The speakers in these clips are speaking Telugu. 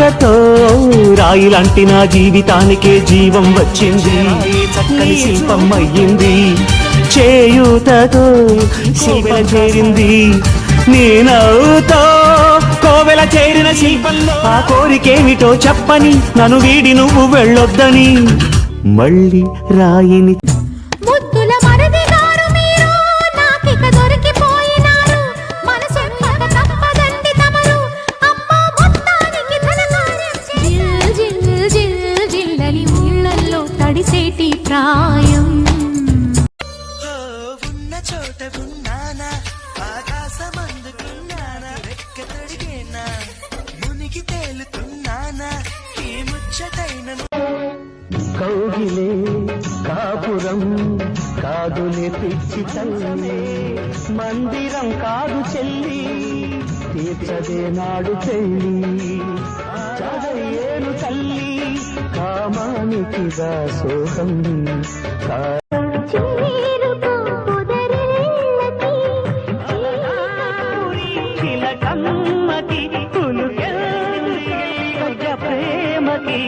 రాకతో రాయిలాంటి నా జీవితానికే జీవం వచ్చింది. చక్కని శిల్పం అయ్యింది చేయూతతో శిల్పం చేరింది. నేనవుతో కోవెల చేరిన శిల్పంలో ఆ కోరికేమిటో చెప్పని నన్ను వీడి నువ్వు వెళ్ళొద్దని మళ్ళీ రాయిని తడిసేటి ప్రాయం. ఓ ఉన్న చోట ఉన్నానా? ఆకాశం అందుకున్నానా రెక్క తొడిగేనా మునిగి తేలుతున్నానా? ఈ ముచ్చటైన కౌగిలే కాపురం కాదులే పిచ్చి తల్లి మందిరం కాదు చెల్లి తీర్చదే నాడు తల్లి కామానికి దాసోహం ప్రేమకి.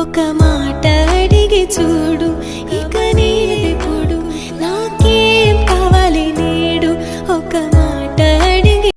ఒక మాట అడిగి చూడు.